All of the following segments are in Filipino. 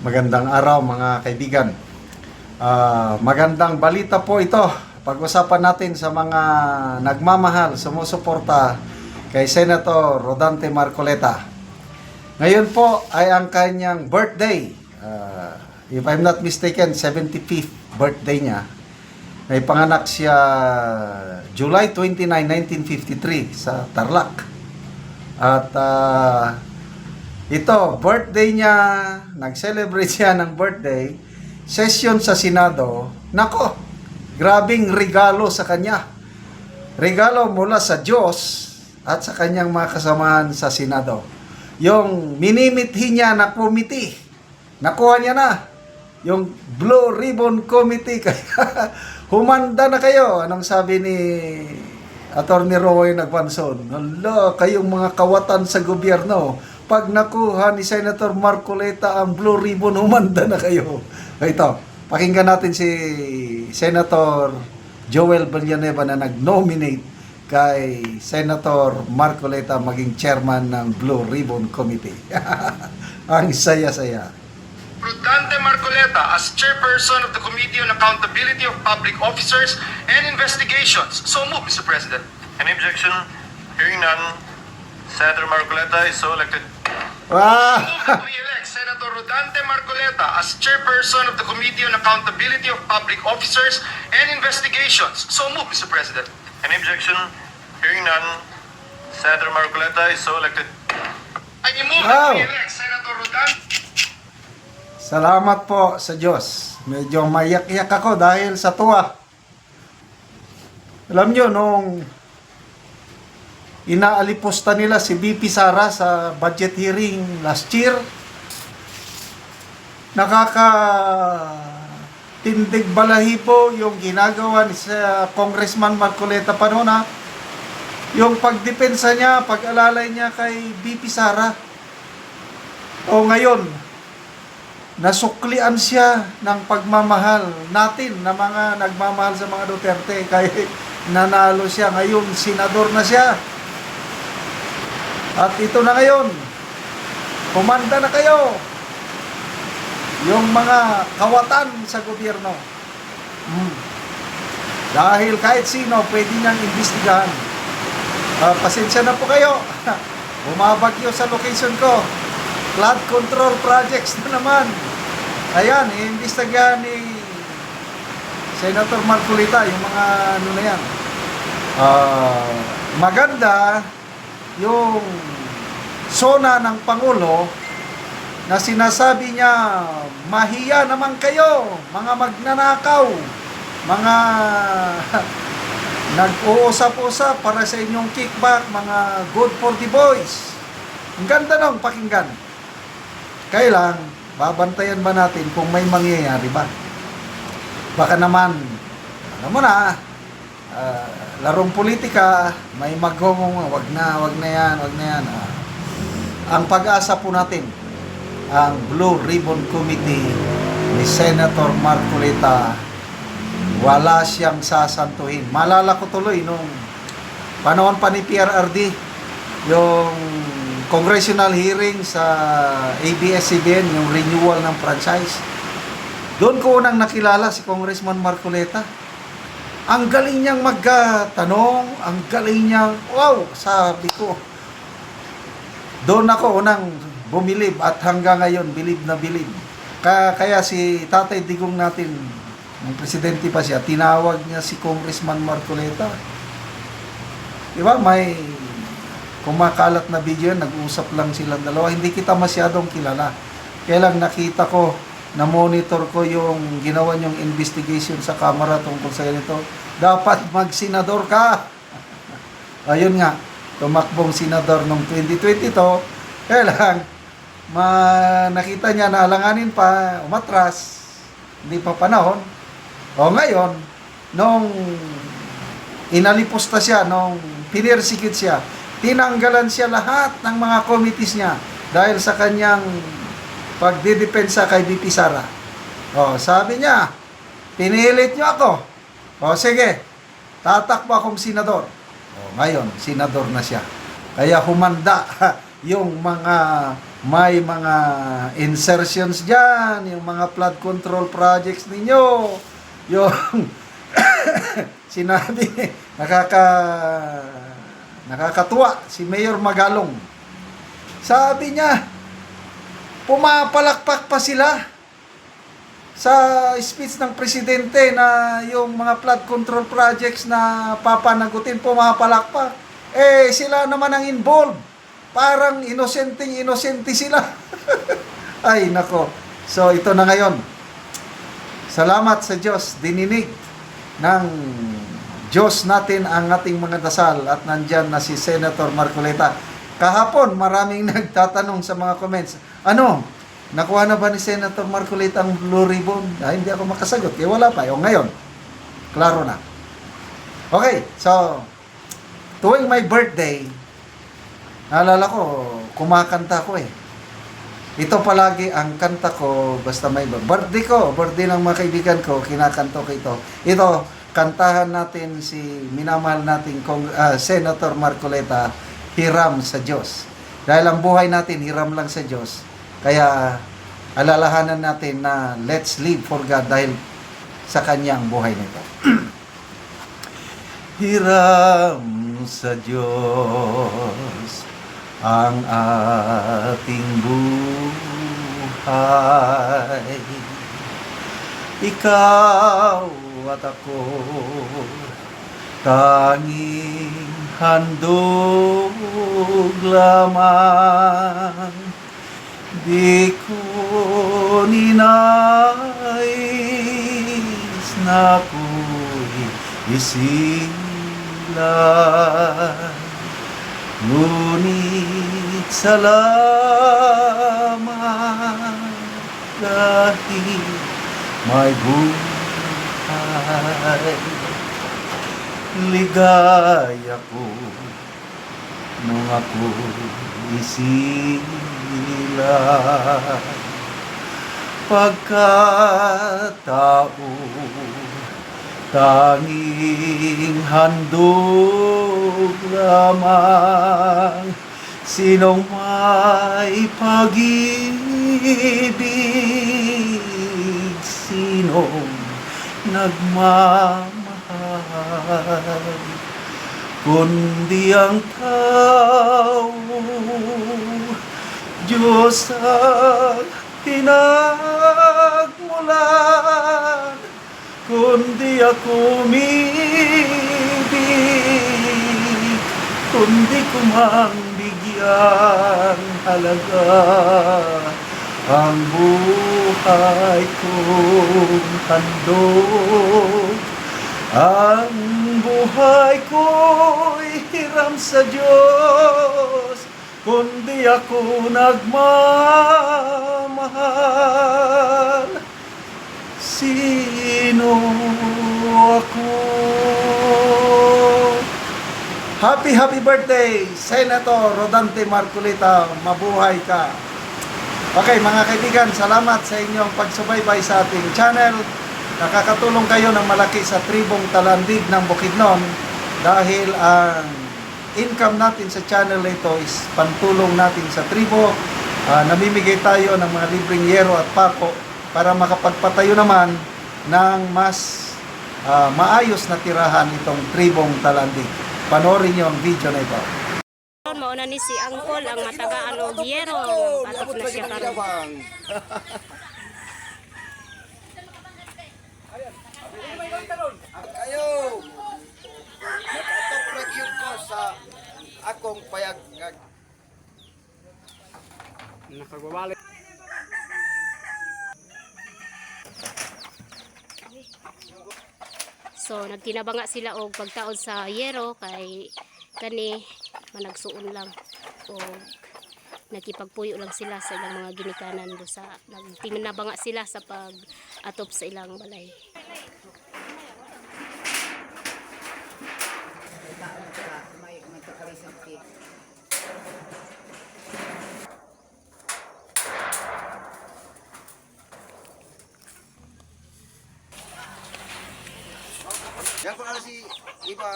Magandang araw mga kaibigan. Ah, magandang balita po ito. Pag-usapan natin sa mga nagmamahal, sumusuporta kay Senator Rodante Marcoleta. Ngayon po ay ang kanyang birthday. Ah, if I'm not mistaken, 75th birthday niya. May panganak siya July 29, 1953 sa Tarlac. At ah, ito, birthday niya, nag-celebrate siya ng birthday, session sa Senado, nako, grabing regalo sa kanya. Regalo mula sa Diyos at sa kanyang mga kasamahan sa Senado. Yung minimithi niya na committee, nakuha niya na. Yung Blue Ribbon Committee, kaya humanda na kayo. Anong sabi ni Attorney Roy Nagpanson? Hala, kayong mga kawatan sa gobyerno, pag nakuha ni Senator Marcoleta ang Blue Ribbon, humanda na kayo. Ito, pakinggan natin si Senator Joel Villanueva na nag-nominate kay Senator Marcoleta maging chairman ng Blue Ribbon Committee. ang saya-saya. Rodante Marcoleta as chairperson of the Committee on Accountability of Public Officers and Investigations. So move, Mr. President. Any objection? Hearing none, Senator Marcoleta is so elected. Wow! Elect Senator Rodante Marcoleta as chairperson of the Committee on Accountability of Public Officers and Investigations. So move, Mr. President. Any objection? Hearing none, Senator Marcoleta is so elected. I move Wow. that we elect Senator Rodante Salamat po sa Diyos. Medyo mayak-yak ako dahil sa tuwa. Alam nyo, nung inaalipusta nila si BP Sara sa budget hearing last year, nakaka tindig balahibo yung ginagawa ni sa Congressman Marcoleta pa noon ha. Yung pagdepensa niya, pag-alalay niya kay BP Sara. O ngayon, nasuklian siya ng pagmamahal natin na mga nagmamahal sa mga Duterte kaya nanalo siya ngayon senador na siya at ito na ngayon. Kumanda na kayo. Yung mga kawatan sa gobyerno. Hmm. dahil kahit sino pwede niyang imbestigahan. Ah, pasensya na po kayo. Bumabagyo sa location ko. Flood control projects na naman. Ayan, iimbestigahan ni Senator Marcolita yung mga ano na yan. Ah, maganda yung sona ng Pangulo na sinasabi niya, mahiya naman kayo, mga magnanakaw, mga nag-uusap-usap para sa inyong kickback, mga good for the boys. Ang ganda nung pakinggan. Kailang, babantayan ba natin kung may mangyayari ba? Baka naman, alam mo na, ah, larong politika, may maghungong, wag na, wag na yan, wag na yan. Ah, ang pag-asa po natin, ang Blue Ribbon Committee ni Senator Marcoleta, wala siyang sasantuhin. Malala ko tuloy nung panahon pa ni PRRD, yung congressional hearing sa ABS-CBN, yung renewal ng franchise. Doon ko unang nakilala si Congressman Marcoleta. Ang galing niyang magtanong, ang galing niyang, wow, sabi ko. Doon ako unang bumilib at hanggang ngayon, bilib na bilib. Kaya, si Tatay Digong natin, ng presidente pa siya, tinawag niya si Congressman Marcoleta. Di ba? May kumakalat na video nag-usap lang silang dalawa. Hindi kita masyadong kilala. Kaya lang nakita ko, na-monitor ko yung ginawa niyong investigation sa camera tungkol sa ganito. Dapat mag-senador ka. Ayun nga, tumakbong senador noong 2022. Kaya lang, ma nakita niya na alanganin pa, umatras, hindi pa panahon. O ngayon, nung inalipusta siya, nung pinersecute siya, tinanggalan siya lahat ng mga committees niya dahil sa kanyang pagdidepensa kay BP Sara. O, sabi niya, pinilit niyo ako. O, sige, tatakbo akong senador. O, ngayon, senador na siya. Kaya humanda yung mga may mga insertions dyan, yung mga flood control projects ninyo, yung sinabi, nakaka nakakatuwa si Mayor Magalong. Sabi niya, pumapalakpak pa sila sa speech ng presidente na yung mga flood control projects na papanagutin pumapalakpak. Eh, sila naman ang involved. Parang inosenteng inosente sila. Ay, nako. So, ito na ngayon. Salamat sa Diyos. Dininig ng Diyos natin ang ating mga dasal at nandyan na si Senator Marcoleta. Kahapon, maraming nagtatanong sa mga comments, ano, nakuha na ba ni Senator Marcoleta ang Blue Ribbon? Ah, hindi ako makasagot, kaya wala pa. O ngayon, klaro na. Okay, so, tuwing my birthday, naalala ko, kumakanta ko eh. Ito palagi ang kanta ko, basta may birthday ko, birthday ng mga kaibigan ko, kinakanto ko ito. Ito, kantahan natin si minamahal nating Kong, ah, Senator Marcoleta, Hiram sa Diyos. Dahil ang buhay natin, hiram lang sa Diyos. Kaya, alalahanan natin na let's live for God dahil sa kanyang buhay nito. hiram sa Diyos ang ating buhay. Ikaw at ako tanging handog lamang di ko ninais na ako'y isilang Ngunit salamat dahil may buhay. Ligaya ko nung ako isilang. Pagkatao tanging handog lamang. Sinong may pag-ibig? Sinong nagmamahal? Kundi ang tao Diyos ang pinagmulan kundi ako umibig, kundi ko mang bigyan halaga ang buhay kong handog. Ang buhay ko'y hiram sa Diyos, kundi ako nagmamahal. Sino ako? Happy, happy birthday, Senator Rodante Marcolita. Mabuhay ka. Okay, mga kaibigan, salamat sa inyong pagsubaybay sa ating channel. Nakakatulong kayo ng malaki sa tribong talandig ng Bukidnon dahil ang income natin sa channel na ito is pantulong natin sa tribo. Ah, namimigay tayo ng mga libreng yero at pako para makapagpatayo naman ng mas ah, maayos na tirahan itong tribong talandig. Panoorin niyo ang video na ito. Mauna ni si Angkol ang matagaan og yero patok na siya karon. Ayo. Sa akong payag nga So nagtinabanga sila og pagtaod sa yero kay kani managsuon lang o nakipagpuyo lang sila sa ilang mga ginikanan do sa nagtinabanga sila sa pag atop sa ilang balay. Yan ko na si iba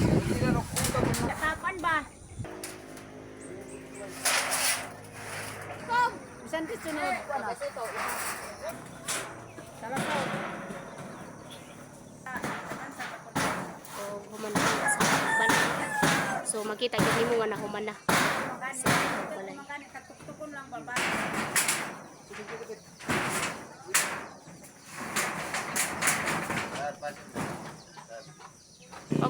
Hindi na nakuha mo Tapan ba? Bisan di sunod ko na. Salamat. o humana na sa balay. So makita gid nimo nga na humana. Sa balay. Katuktukon lang babae.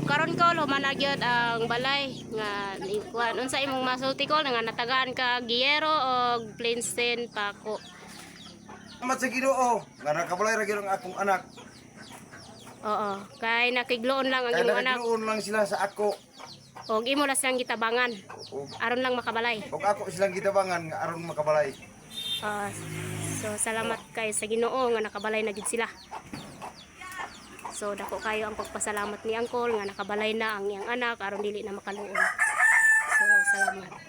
Karon ko humana gyud ang balay nga kuan unsa imong masulti ko nga natagaan ka Giyero o Plainsten Pako. Salamat sa Ginoo nga nakabalay ra gyud ang akong anak. Oo, kay nakigloon lang ang Kaya imong anak. nagluon lang sila sa ako. Og imo lang siyang gitabangan aron lang makabalay. ug ako silang gitabangan nga aron makabalay. Ah, so salamat kay sa Ginoo nga nakabalay na gid sila. So dako kayo ang pagpasalamat ni Angkol nga nakabalay na ang iyang anak aron dili na makaluon. So salamat.